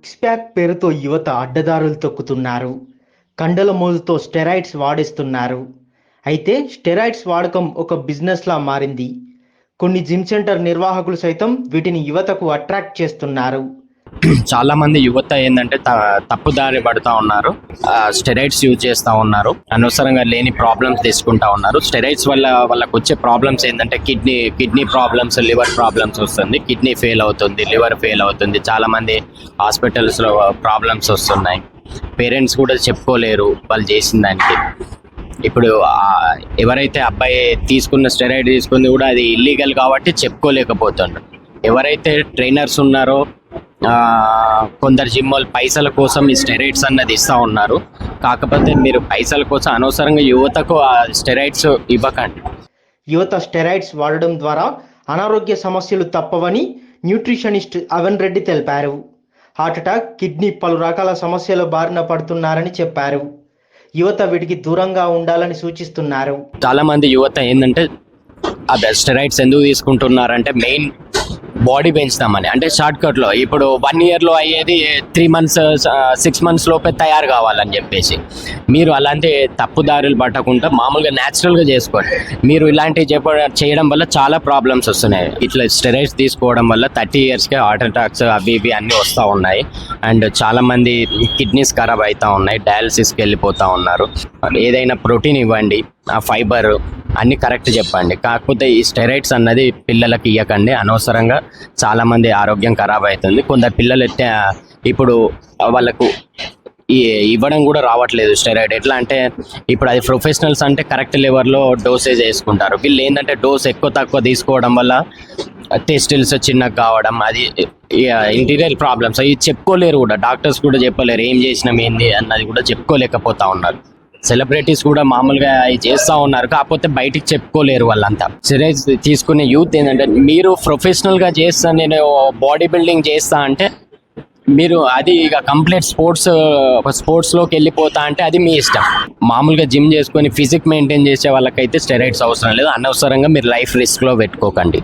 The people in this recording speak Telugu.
సిక్స్ ప్యాక్ పేరుతో యువత అడ్డదారులు తొక్కుతున్నారు. కండల మోజుతో స్టెరాయిడ్స్ వాడేస్తున్నారు. అయితే స్టెరాయిడ్స్ వాడకం ఒక బిజినెస్లా మారింది. కొన్ని జిమ్ సెంటర్ నిర్వాహకులు సైతం వీటిని యువతకు అట్రాక్ట్ చేస్తున్నారు. చాలా మంది యువత ఏంటంటే త- తప్పుదారి పడుతూ ఉన్నారు. స్టెరాయిడ్స్ యూజ్ చేస్తూ ఉన్నారు. అనవసరంగా లేని ప్రాబ్లమ్స్ తీసుకుంటా ఉన్నారు. స్టెరాయిడ్స్ వల్ల వాళ్ళకి వచ్చే ప్రాబ్లమ్స్ ఏంటంటే kidney kidney problems liver problems వస్తుంది. కిడ్నీ ఫెయిల్ అవుతుంది లివర్ ఫెయిల్ అవుతుంది. చాలా మంది హాస్పిటల్స్లో ప్రాబ్లమ్స్ వస్తున్నాయి. పేరెంట్స్ కూడా చెప్పుకోలేరు వాళ్ళు చేసిన దానికి. ఇప్పుడు ఎవరైతే అబ్బాయి తీసుకున్న స్టెరాయిడ్ తీసుకుంది కూడా అది ఇల్లీగల్ కాబట్టి చెప్పుకోలేకపోతుండ్రు. ఎవరైతే ట్రైనర్స్ ఉన్నారో కొందరు జిమ్ వాళ్ళు పైసల కోసం ఈ స్టెరాయిడ్స్ అన్నది ఇస్తూ ఉన్నారు. కాకపోతే మీరు పైసల కోసం అనవసరంగా యువతకు ఆ స్టెరాయిడ్స్ ఇవ్వకండి. యువత స్టెరాయిడ్స్ వాడడం ద్వారా అనారోగ్య సమస్యలు తప్పవని న్యూట్రిషనిస్ట్ అవన్ రెడ్డి తెలిపారు. హార్ట్అటాక్ కిడ్నీ పలు రకాల సమస్యల బారిన పడుతున్నారని చెప్పారు. యువత వీటికి దూరంగా ఉండాలని సూచిస్తున్నారు. చాలా మంది యువత ఏంటంటే ఆ స్టెరాయిడ్స్ ఎందుకు తీసుకుంటున్నారంటే మెయిన్ బాడీ పెంచుతామని. అంటే షార్ట్ కట్లో. ఇప్పుడు వన్ ఇయర్లో అయ్యేది త్రీ మంత్స్ సిక్స్ మంత్స్ లోపే తయారు కావాలని చెప్పేసి. మీరు అలాంటి తప్పుదారులు పట్టకుండా మామూలుగా న్యాచురల్గా చేసుకోండి. మీరు ఇలాంటివి చెప్ప చేయడం వల్ల చాలా ప్రాబ్లమ్స్ వస్తున్నాయి. ఇట్లా స్టెరాయిడ్స్ తీసుకోవడం వల్ల థర్టీ ఇయర్స్కే హార్ట్ అటాక్స్ అవి ఇవి అన్నీ వస్తూ ఉన్నాయి. అండ్ చాలామంది కిడ్నీస్ ఖరాబ్ అవుతూ ఉన్నాయి డయాలసిస్కి వెళ్ళిపోతూ ఉన్నారు. ఏదైనా ప్రోటీన్ ఇవ్వండి ఆ ఫైబర్ అన్ని కరెక్ట్ చెప్పండి. కాకపోతే ఈ స్టెరాయిడ్స్ అన్నది పిల్లలకి ఇవ్వకండి అనవసరంగా చాలా మంది ఆరోగ్యం ఖరాబ్ అవుతుంది కొందరు పిల్లలు ఇప్పుడు వాళ్ళకు ఇవ్వడం కూడా రావట్లేదు స్టెరాయిడ్. ఎట్లా అంటే ఇప్పుడు అది ప్రొఫెషనల్స్ అంటే కరెక్ట్ లెవెల్లో డోసేజ్ వేసుకుంటారు. వీళ్ళు ఏంటంటే డోస్ ఎక్కువ తక్కువ తీసుకోవడం వల్ల టెస్టిల్స్ చిన్నగా కావడం అది ఇంటీరియర్ ప్రాబ్లమ్స్ అవి చెప్పుకోలేరు కూడా. డాక్టర్స్ కూడా చెప్పలేరు ఏం చేసినాం ఏంది అన్నది కూడా చెప్పుకోలేకపోతా ఉన్నారు. సెలబ్రిటీస్ కూడా మామూలుగా అవి చేస్తూ ఉన్నారు. కాకపోతే బయటికి చెప్పుకోలేరు వాళ్ళంతా. సిరీస్ తీసుకునే యూత్ ఏంటంటే మీరు ప్రొఫెషనల్గా చేస్తా నేను బాడీ బిల్డింగ్ చేస్తా అంటే మీరు అది ఇక కంప్లీట్ స్పోర్ట్స్ స్పోర్ట్స్లోకి వెళ్ళిపోతా అంటే అది మీ ఇష్టం. మామూలుగా జిమ్ చేసుకొని ఫిజిక్ మెయింటైన్ చేసే వాళ్ళకైతే స్టెరాయిడ్స్ అవసరం లేదు. అనవసరంగా మీరు లైఫ్ రిస్క్లో పెట్టుకోకండి.